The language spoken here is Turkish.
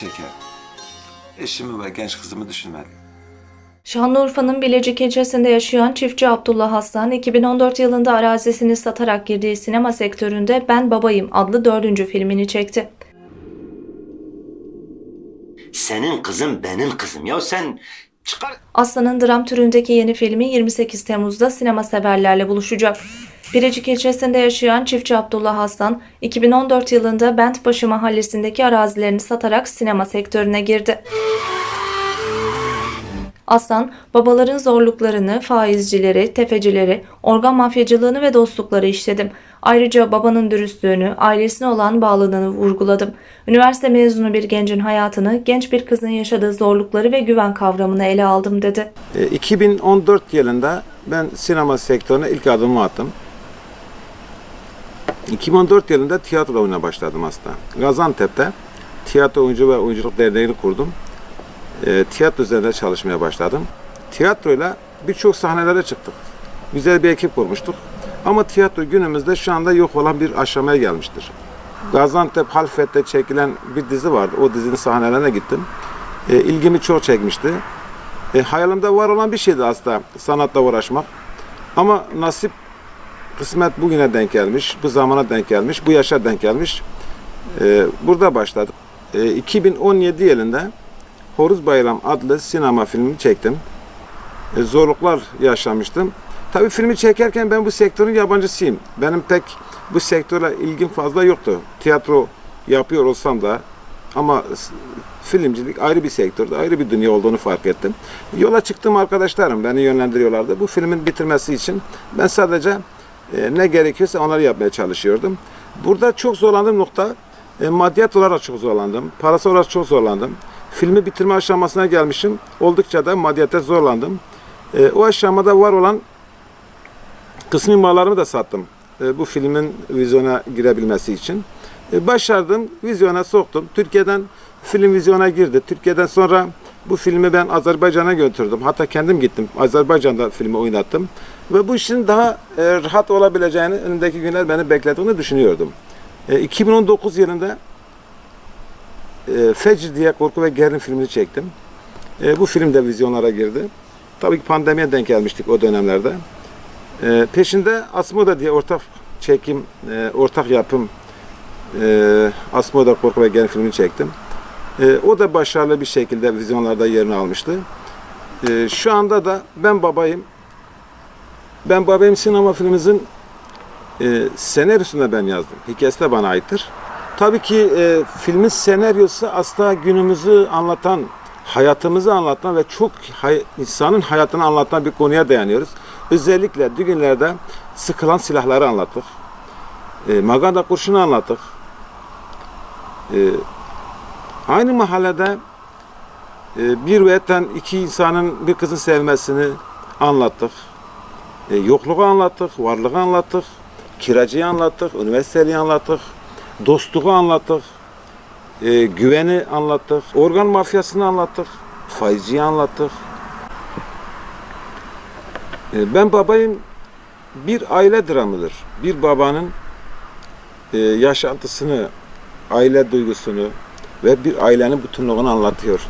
Şeker. Eşimi ve genç kızımı düşünmedim. Şanlıurfa'nın Bilecik ilçesinde yaşayan çiftçi Abdullah Hassan, 2014 yılında arazisini satarak girdiği sinema sektöründe Ben Babayım adlı dördüncü filmini çekti. Senin kızın benim kızım. Ya sen çıkar Aslan'ın dram türündeki yeni filmi 28 Temmuz'da sinema severlerle buluşacak. Birecik ilçesinde yaşayan çiftçi Abdullah Hassan, 2014 yılında Bentbaşı mahallesindeki arazilerini satarak sinema sektörüne girdi. Aslan, babaların zorluklarını, faizcileri, tefecileri, organ mafyacılığını ve dostlukları işledim. Ayrıca babanın dürüstlüğünü, ailesine olan bağlılığını vurguladım. Üniversite mezunu bir gencin hayatını, genç bir kızın yaşadığı zorlukları ve güven kavramını ele aldım dedi. E, 2014 yılında ben sinema sektörüne ilk adımımı attım. 2014 yılında tiyatro oyuna başladım aslında. Gaziantep'te Tiyatro Oyuncu ve Oyunculuk Derneği'ni kurdum. E, tiyatro üzerinde çalışmaya başladım. Tiyatroyla birçok sahnelere çıktık. Güzel bir ekip kurmuştuk. Ama tiyatro günümüzde şu anda yok olan bir aşamaya gelmiştir. Gaziantep Halfet'te çekilen bir dizi vardı. O dizinin sahnelerine gittim. E, ilgimi çok çekmişti. E, hayalimde var olan bir şeydi aslında sanatla uğraşmak. Ama nasip, kısmet bugüne denk gelmiş, bu zamana denk gelmiş, bu yaşa denk gelmiş. E, burada başladık. E, 2017 yılında Horuz Bayram adlı sinema filmini çektim. E, zorluklar yaşamıştım. Tabii filmi çekerken ben bu sektörün yabancısıyım. Benim pek bu sektörle ilgim fazla yoktu. Tiyatro yapıyor olsam da ama filmcilik ayrı bir sektördü, ayrı bir dünya olduğunu fark ettim. Yola çıktım arkadaşlarım beni yönlendiriyorlardı. Bu filmin bitirmesi için ben sadece e, ne gerekiyorsa onları yapmaya çalışıyordum. Burada çok zorlandığım nokta e, maddiyat olarak çok zorlandım. Parası olarak çok zorlandım. Filmi bitirme aşamasına gelmişim. Oldukça da maddiyata zorlandım. E, o aşamada var olan kısmi mallarımı da sattım. E, bu filmin vizyona girebilmesi için. E, başardım, vizyona soktum. Türkiye'den film vizyona girdi. Türkiye'den sonra bu filmi ben Azerbaycan'a götürdüm. Hatta kendim gittim. Azerbaycan'da filmi oynattım. Ve bu işin daha e, rahat olabileceğini önündeki günler beni beklediğini düşünüyordum. E, 2019 yılında e, Fecr diye korku ve gerilim filmini çektim. E, bu film de vizyonlara girdi. Tabii ki pandemiye denk gelmiştik o dönemlerde. E, peşinde Asmoda diye ortak çekim, e, ortak yapım e, Asmoda Korku ve Gerilim filmini çektim. O da başarılı bir şekilde vizyonlarda yerini almıştı. Şu anda da Ben Babayım. Ben Babayım sinema filmimizin e, senaryosunu da ben yazdım. Hikayesi de bana aittir. Tabii ki e, filmin senaryosu aslında günümüzü anlatan, hayatımızı anlatan ve çok hay- insanın hayatını anlatan bir konuya dayanıyoruz. Özellikle düğünlerde sıkılan silahları anlattık. E, maganda kurşunu anlattık. E, aynı mahallede e, bir ve iki insanın bir kızın sevmesini anlattık. E, yokluğu anlattık, varlığı anlattık, kiracıyı anlattık, üniversiteliği anlattık, dostluğu anlattık, e, güveni anlattık, organ mafyasını anlattık, faizciyi anlattık. E, ben babayım bir aile dramıdır. Bir babanın e, yaşantısını, aile duygusunu ve bir ailenin bütünlüğünü anlatıyor.